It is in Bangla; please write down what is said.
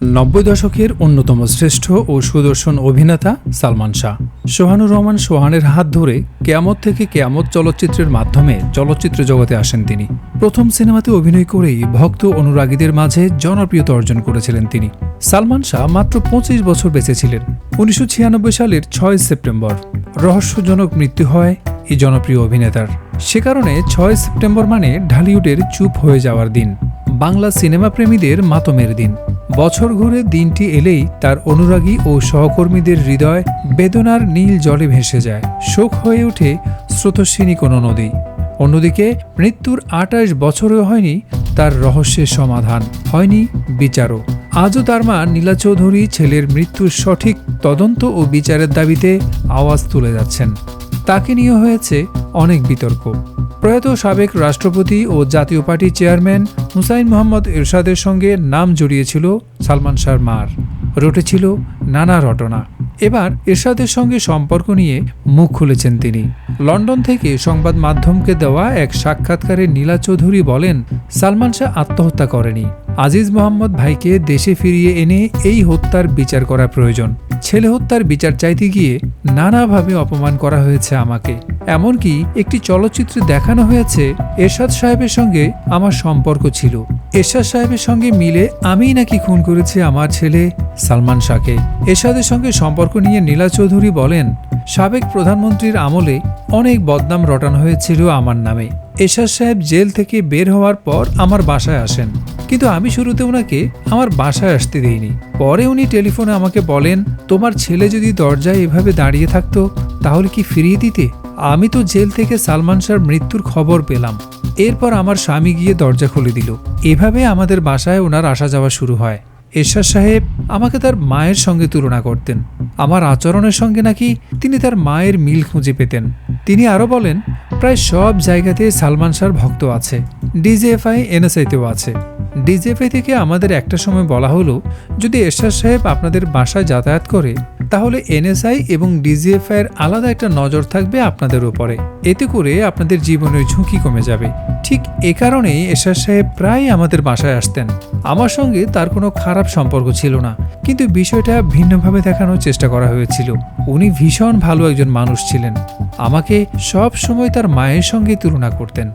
নব্বই দশকের অন্যতম শ্রেষ্ঠ ও সুদর্শন অভিনেতা সালমান শাহ। সোহানুর রহমান সোহানের হাত ধরে কেয়ামত থেকে কেয়ামত চলচ্চিত্রের মাধ্যমে চলচ্চিত্র জগতে আসেন তিনি। প্রথম সিনেমাতে অভিনয় করেই ভক্ত অনুরাগীদের মাঝে জনপ্রিয়তা অর্জন করেছিলেন তিনি। সালমান শাহ মাত্র পঁচিশ বছর বেঁচে ছিলেন, উনিশশো সালের ছয় সেপ্টেম্বর। রহস্যজনক মৃত্যু হয় এই জনপ্রিয় অভিনেতার। সে কারণে ছয় সেপ্টেম্বর মানে ঢালিউডের চুপ হয়ে যাওয়ার দিন, বাংলা সিনেমা প্রেমীদের মাতমের দিন। বছর ঘুরে দিনটি এলেই তার অনুরাগী ও সহকর্মীদের হৃদয় বেদনার নীল জলে ভেসে যায়। শোক হয়ে ওঠে স্রোতস্বিনী কোনো নদী। অন্যদিকে মৃত্যুর আটাশ বছরেও হয়নি তার রহস্যের সমাধান। হয়নি বিচারও। আজও তার মা নীলা চৌধুরী ছেলের মৃত্যুর সঠিক তদন্ত ও বিচারের দাবিতে আওয়াজ তুলে যাচ্ছেন। তাকে নিয়ে হয়েছে অনেক বিতর্ক। প্রয়াত সাবেক রাষ্ট্রপতি ও জাতীয় পার্টির চেয়ারম্যান হুসাইন মোহাম্মদ এরশাদের সঙ্গে নাম জড়িয়েছিল সালমান শাহর মার রটেছিল নানা রটনা। এবার এরশাদের সঙ্গে সম্পর্ক নিয়ে মুখ খুলেছেন তিনি। লন্ডন থেকে সংবাদ মাধ্যমকে দেওয়া এক সাক্ষাৎকারে নীলা চৌধুরী বলেন, সালমান শাহ আত্মহত্যা করেনি। আজিজ মোহাম্মদ ভাইকে দেশে ফিরিয়ে এনে এই হত্যার বিচার করা প্রয়োজন। ছেলে হত্যার বিচার চাইতে গিয়ে নানাভাবে অপমান করা হয়েছে আমাকে। এমনকি একটি চলচ্চিত্রে দেখানো হয়েছে এরশাদ সাহেবের সঙ্গে আমার সম্পর্ক ছিল। এরশাদ সাহেবের সঙ্গে মিলে আমিই নাকি খুন করেছি আমার ছেলে সালমান শাহকে। এরশাদের সঙ্গে সম্পর্ক নিয়ে নীলা চৌধুরী বলেন, সাবেক প্রধানমন্ত্রীর আমলে অনেক বদনাম রটানো হয়েছিল আমার নামে। এরশাদ সাহেব জেল থেকে বের হওয়ার পর আমার বাসায় আসেন। কিন্তু আমি শুরুতে ওনাকে আমার বাসায় আসতে দিইনি। পরে উনি টেলিফোনে আমাকে বলেন, তোমার ছেলে যদি দরজায় এভাবে দাঁড়িয়ে থাকতো, তাহলে কি ফিরিয়ে দিতে? আমি তো জেল থেকে সালমান শাহর মৃত্যুর খবর পেলাম। এরপর আমার স্বামী গিয়ে দরজা খুলে দিল। এভাবে আমাদের বাসায় ওনার আসা যাওয়া শুরু হয়। এরশাদ সাহেব আমাকে তার মায়ের সঙ্গে তুলনা করতেন। আমার আচরণের সঙ্গে নাকি তিনি তার মায়ের মিল খুঁজে পেতেন। তিনি আরও বলেন প্রায় সব জায়গাতেই সালমান শাহর ভক্ত আছে, ডিজিএফআই, এনএসআইতেও আছে। ডিজিএফআই থেকে আমাদের একটা সময় বলা হলো, যদি এরশাদ সাহেব আপনাদের বাসায় যাতায়াত করে তাহলে এনএসআই এবং ডিজিএফআই এর আলাদা একটা নজর থাকবে আপনাদের উপরে। এতে করে আপনাদের জীবনের ঝুঁকি কমে যাবে। ঠিক এ কারণেই এরশাদ সাহেব প্রায় আমাদের বাসায় আসতেন। আমার সঙ্গে তার কোনো খারাপ সম্পর্ক ছিল না, কিন্তু বিষয়টা ভিন্নভাবে দেখানোর চেষ্টা করা হয়েছিল। উনি ভীষণ ভালো একজন মানুষ ছিলেন। আমাকে সব সময় তার মায়ের সঙ্গে তুলনা করতেন।